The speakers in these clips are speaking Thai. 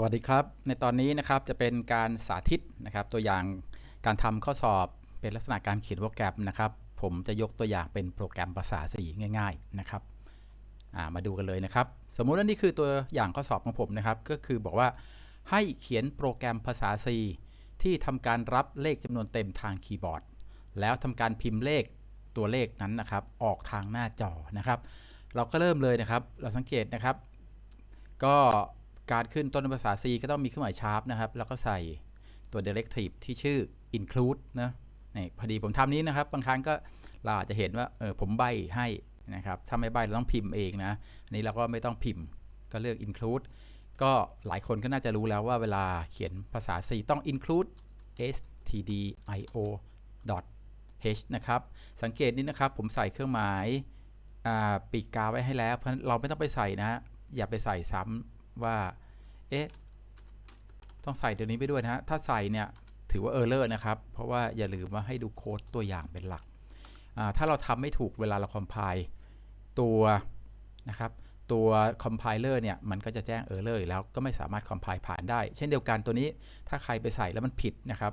สวัสดีครับ ในตอนนี้นะครับจะเป็นการสาธิตนะครับ ตัวอย่างการทำข้อสอบเป็นลักษณะการเขียนโปรแกรมนะครับ ผมจะยกตัวอย่างเป็นโปรแกรมภาษา C ง่าย ๆนะครับามาดูกันเลยนะครับ สมมุติว่านี่คือตัวอย่างข้อสอบของผมนะครับ ก็คือบอกว่าให้เขียนโปรแกรมภาษา C ที่ทำการรับเลขจำนวนเต็มทางคีย์บอร์ด แล้วทำการพิมพ์เลขตัวเลขนั้นนะครับ ออกทางหน้าจอนะครับ เราก็เริ่มเลยนะครับ เราสังเกตนะครับ ก็ การขึ้นต้นภาษา C ก็ต้องมีเครื่องหมายชาร์ปนะครับ แล้วก็ใส่ตัว directive ที่ชื่อ include นะนี่พอดีผมทำนี้นะครับ บางครั้งก็เราอาจจะเห็นว่าเออผมใบให้นะครับถ้าไม่ใบเราต้องพิมพ์เองนะอันนี้เราก็ไม่ต้องพิมพ์ก็เลือก include ก็หลายคนก็น่าจะรู้แล้วว่าเวลาเขียนภาษา C ต้อง include stdio h นะครับ สังเกตนี้นะครับ ผมใส่เครื่องหมายปีกกาไว้ให้แล้ว เพราะเราไม่ต้องไปใส่นะ อย่าไปใส่ซ้ำ ว่า เอ๊ะ ต้องใส่ตัวนี้ไปด้วยนะฮะ ถ้าใส่เนี่ยถือว่าเออร์เลอร์นะครับ เพราะว่าอย่าลืมว่าให้ดูโค้ดตัวอย่างเป็นหลัก ถ้าเราทำไม่ถูกเวลาเราคอมไพล์ตัวนะครับตัวคอมไพเลอร์เนี่ยมันก็จะแจ้งเออร์เลอร์แล้วก็ไม่สามารถคอมไพล์ผ่านได้ เช่นเดียวกันตัวนี้ถ้าใครไปใส่แล้วมันผิดนะครับ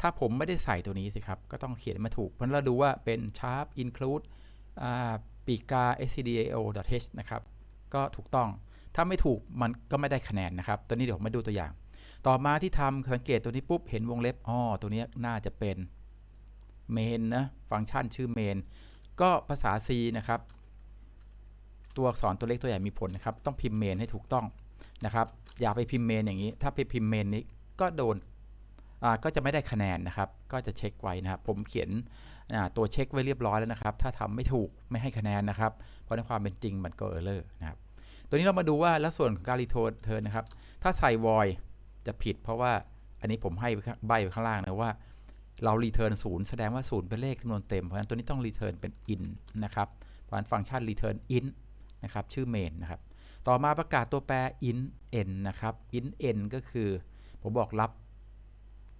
ถ้าผมไม่ได้ใส่ตัวนี้สิครับ ก็ต้องเขียนมาถูก เพราะเราดูว่าเป็น sharp include ปีกา stdio.h นะครับ ก็ถูกต้อง ถ้าไม่ถูกมันก็ไม่ได้คะแนนนะครับ ตัวนี้เดี๋ยวผมมาดูตัวอย่าง ต่อมาที่ทำสังเกตตัวนี้ปุ๊บเห็นวงเล็บอ๋อตัวนี้น่าจะเป็น main นะฟังก์ชันชื่อ main ก็ภาษา C นะครับ ตัวอักษรตัวเล็กตัวใหญ่มีผลนะครับ ต้องพิมพ์ main ให้ถูกต้องนะครับ อย่าไปพิมพ์ main อย่างนี้ ถ้าไปพิมพ์ main นี้ก็โดนก็จะไม่ได้คะแนนนะครับ ก็จะเช็คไว้นะครับ ผมเขียนตัวเช็คไว้เรียบร้อยแล้วนะครับ ถ้าทำไม่ถูกไม่ให้คะแนนนะครับ เพราะในความเป็นจริงมันก็เออร์เลอร์นะครับ ตัวนี้เรามาดูว่าแล้วส่วนของการรีโทเทิร์นนะครับ ถ้าใส่ void จะผิดเพราะว่าอันนี้ผมให้ใบไว้ข้างล่างนะว่า เรารีเทิร์นศูนย์แสดงว่าศูนย์เป็นเลขจำนวนเต็ม เพราะฉะนั้นตัวนี้ต้องรีเทิร์นเป็น in นะครับ เพราะฉะนั้นฟังก์ชัน return in นะครับ ชื่อ main นะครับ ต่อมาประกาศตัวแปร in n นะครับ in n ก็คือ ผมบอกรับ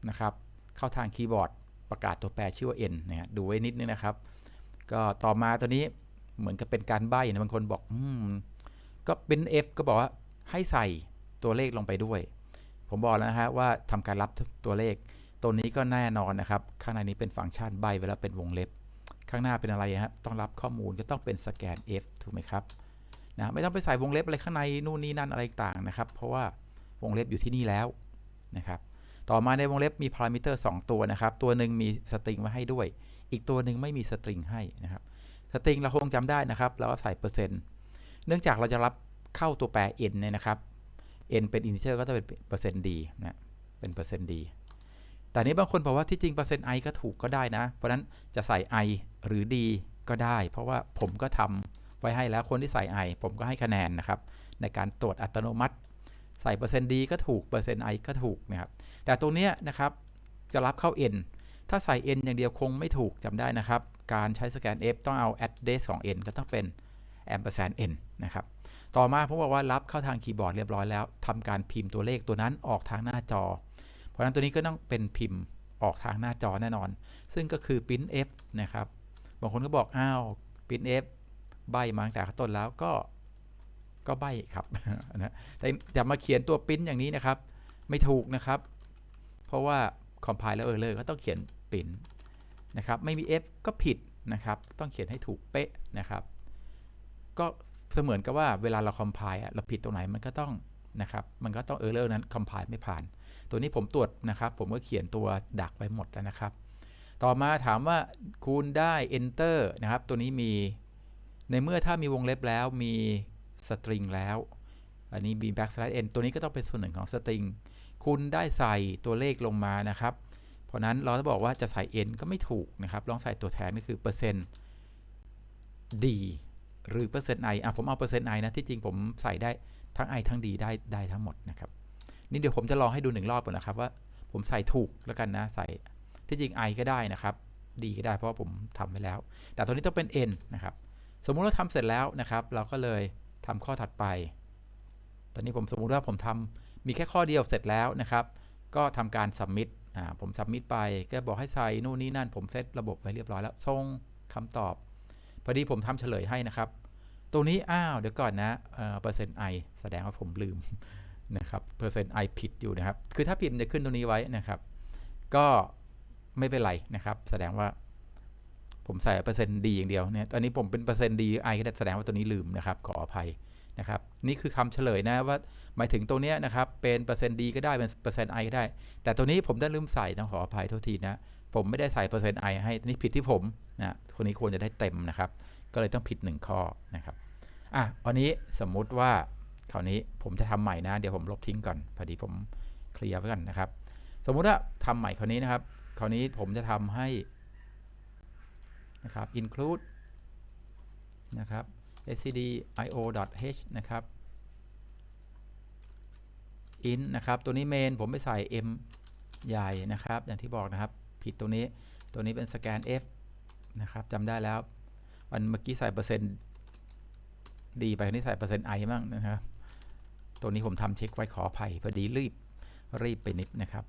นะครับ เข้าทางคีย์บอร์ด ประกาศตัวแปรชื่อว่า n นะฮะดูไว้นิดนึงนะครับ ก็ต่อมาตัวนี้เหมือนกับเป็นการใบ้นะบางคนบอก อืม ก็เป็น f ก็บอกว่าให้ใส่ตัวเลขลงไปด้วย ผมบอกแล้วนะฮะว่าทำการรับตัวเลข ตัวนี้ก็แน่นอนนะครับ ข้างในนี้เป็นฟังก์ชันใบเวลาเป็นวงเล็บ ข้างหน้าเป็นอะไรฮะต้องรับข้อมูลก็ต้องเป็นสแกน f ถูกไหมครับนะไม่ต้องไปใส่วงเล็บอะไรข้างในนู่นนี่นั่นอะไรต่างนะครับ เพราะว่าวงเล็บอยู่ที่นี่แล้วนะครับ ต่อมาในวงเล็บมีพารามิเตอร์2ตัวนะครับ ตัวหนึ่งมีสตริงมาให้ด้วย อีกตัวหนึ่งไม่มีสตริงให้นะครับ สตริงเราคงจำได้นะครับ เราก็ใส่เปอร์เซ็นต์ เนื่องจากเราจะรับเข้าตัวแปร n เนี่ยนะครับ n เป็น integer ก็จะเป็นเปอร์เซ็นต์ d นะเป็นเปอร์เซ็นต์ d แต่นี้บางคนบอกว่าที่จริงเปอร์เซ็นต์ i ก็ถูกก็ได้นะ เพราะนั้นจะใส่ i หรือ d ก็ได้ เพราะว่าผมก็ทำไว้ให้แล้วคนที่ใส่ i ผมก็ให้คะแนนนะครับ ในการตรวจอัตโนมัติ ใส่เปอร์เซ็นต์ d ก็ถูกเปอร์เซ็นต์ i ก็ถูกนะครับ แต่ตรงนี้นะครับจะรับเข้า n ถ้าใส่ n อย่างเดียวคงไม่ถูกจำได้นะครับ การใช้สแกน f ต้องเอา address ของ n ก็ต้องเป็น ampersand n นะครับ ต่อมาผมบอกว่ารับเข้าทางคีย์บอร์ดเรียบร้อยแล้วทำการพิมพ์ตัวเลขตัวนั้นออกทางหน้าจอ เพราะฉะนั้นตัวนี้ก็ต้องเป็นพิมพ์ออกทางหน้าจอแน่นอน ซึ่งก็คือ print f นะครับ บางคนก็บอกอ้าว print f ใบมาตั้งแต่ต้นแล้วก็ก็ใบครับนะแต่จะมาเขียนตัว print อย่างนี้นะครับ ไม่ถูกนะครับ เพราะว่า compile แล้ว error ก็ต้องเขียน print นะครับ ไม่มี f ก็ผิดนะครับ ต้องเขียนให้ถูกเป๊ะนะครับ ก็ เสมือนกับว่าเวลาเรา compile เราผิดตรงไหนมันก็ต้องนะครับ มันก็ต้อง error นั้น compile ไม่ผ่าน ตัวนี้ผมตรวจนะครับ ผมก็เขียนตัวดักไว้หมดแล้วนะครับ ต่อมาถามว่าคูณได้ enter นะครับ ตัวนี้มีในเมื่อถ้ามีวงเล็บแล้วมี string แล้ว อันนี้มี backslash n ตัวนี้ก็ต้องเป็นส่วนหนึ่งของ string คุณได้ใส่ตัวเลขลงมานะครับ เพราะนั้นเราจะบอกว่าจะใส่ n ก็ไม่ถูกนะครับ ลองใส่ตัวแทนก็คือเปอร์เซ็นต์ d หรือเปอร์เซ็นต์ i อะผมเอาเปอร์เซ็นต์ i นะที่จริงผมใส่ได้ทั้ง i ทั้ง d ได้ได้ทั้งหมดนะครับนี่เดี๋ยวผมจะลองให้ดูหนึ่งรอบก่อนนะครับว่าผมใส่ถูกแล้วกันนะใส่ที่จริง i ก็ได้นะครับ d ก็ได้เพราะว่าผมทำไว้แล้ว แต่ตัวนี้ต้องเป็น n นะครับ สมมุติเราทำเสร็จแล้วนะครับ เราก็เลยทำข้อถัดไป ตอนนี้ผมสมมุติว่าผมทำมีแค่ข้อเดียวเสร็จแล้วนะครับ ก็ทำการ submit อ่าผม submit ไปก็บอกให้ใส่นู่นนี่นั่น ผมเซตระบบไว้เรียบร้อยแล้วส่งคำตอบ พอดีผมทำเฉลยให้นะครับ ตรงนี้อ้าวเดี๋ยวก่อนนะเปอร์เซ็นต์ i แสดงว่าผมลืมนะครับเปอร์เซ็นต์ i ผิดอยู่นะครับ คือถ้าพิมพ์จะขึ้นตรงนี้ไว้นะครับ ก็ไม่เป็นไรนะครับ แสดงว่าผมใส่เปอร์เซ็นต์ดีอย่างเดียวเนี่ยตอนนี้ผมเป็นเปอร์เซ็นต์ดีไอก็ได้แสดงว่าตัวนี้ลืมนะครับขออภัยนะครับ นี่คือคำเฉลยนะว่าหมายถึงตัวเนี้ยนะครับเป็นเปอร์เซ็นต์ดีก็ได้เป็นเปอร์เซ็นต์ไอก็ได้ แต่ตัวนี้ผมได้ลืมใส่ต้องขออภัยโทษทีนะ ผมไม่ได้ใส่เปอร์เซ็นต์ไอให้นี่ผิดที่ผมนะคนนี้ควรจะได้เต็มนะครับ ก็เลยต้องผิดหนึ่งข้อนะครับอะวันนี้สมมุติว่าคราวนี้ผมจะทำใหม่นะ เดี๋ยวผมลบทิ้งก่อนพอดีผมเคลียร์ไว้ก่อนนะครับ สมมุติว่าทำใหม่คราวนี้นะครับ คราวนี้ผมจะทำให้นะครับ include นะครับ stdio.h นะครับ int นะครับ ตัวนี้ main ผมไม่ใส่ m ใหญ่นะครับ อย่างที่บอกนะครับ ผิดตัวนี้ ตัวนี้เป็น scan f นะครับจำได้แล้ว วันเมื่อกี้ใส่เปอร์เซ็นต์ดีไปนนี้ใส่เปอร์เซ็นต์ไอมั่งนะครับ ตัวนี้ผมทำเช็คไว้ขออภัยพอดีรีบรีบไปนิดนะครับ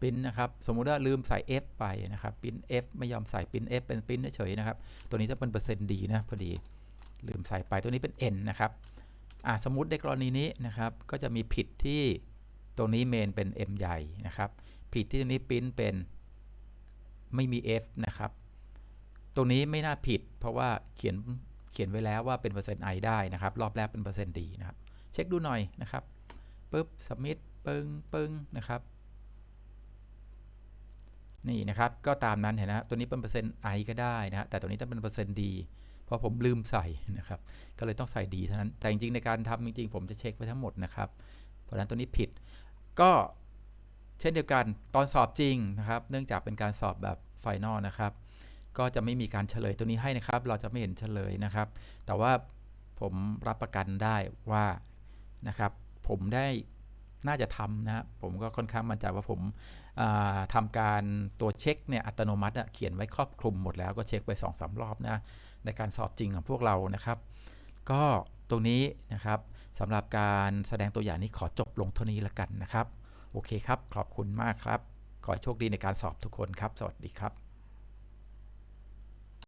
ปินนะครับสมมุติว่าลืมใส่ f ไปนะครับปิน f ไม่ยอมใส่ปิน f เป็นปินเฉยๆนะครับ ตัวนี้จะเป็นเปอร์เซ็นต์ดีนะพอดีลืมใส่ไปตัวนี้เป็น n นะครับอ่าสมมุติในกรณีนี้นะครับ ก็จะมีผิดที่ ตรงนี้เมนเป็น m ใหญ่นะครับ ผิดที่ตรงนี้ปินเป็นไม่มี f นะครับ ตรงนี้ไม่น่าผิด เพราะว่าเขียนเขียนไว้แล้วว่าเป็นเปอร์เซ็นต์ i ได้นะครับ รอบแรกเป็นเปอร์เซ็นต์ดีนะครับ เช็คดูหน่อยนะครับปุ๊บ submit ปึ้งปึ้งนะครับ นี่นะครับ ก็ตามนั้นเห็นนะตัวนี้เป็นเปอร์เซ็นต์ i ก็ได้นะแต่ตัวนี้ต้องเป็นเปอร์เซ็นต์ดีเพราะผมลืมใส่นะครับ ก็เลยต้องใส่ดีเท่านั้น แต่จริงๆในการทำจริงๆ ผมจะเช็คไว้ทั้งหมดนะครับ เพราะฉะนั้นตัวนี้ผิด ก็เช่นเดียวกันตอนสอบจริงนะครับ เนื่องจากเป็นการสอบแบบไฟนอลนะครับ ก็จะไม่มีการเฉลยตัวนี้ให้นะครับ เราจะไม่เห็นเฉลยนะครับ แต่ว่าผมรับประกันได้ว่านะครับ ผมได้น่าจะทำนะผมก็ค่อนข้างมั่นใจว่าผมทำการตัวเช็คเนี่ยอัตโนมัติเขียนไว้ครอบคลุมหมดแล้วก็เช็คไป2อสารอบนะในการสอบจริงของพวกเรานะครับ ก็ตรงนี้นะครับ สำหรับการแสดงตัวอย่างนี้ขอจบลงเท่านี้ละกันนะครับ โอเคครับ ขอบคุณมากครับ ขอให้โชคดีในการสอบทุกคนครับ สวัสดีครับ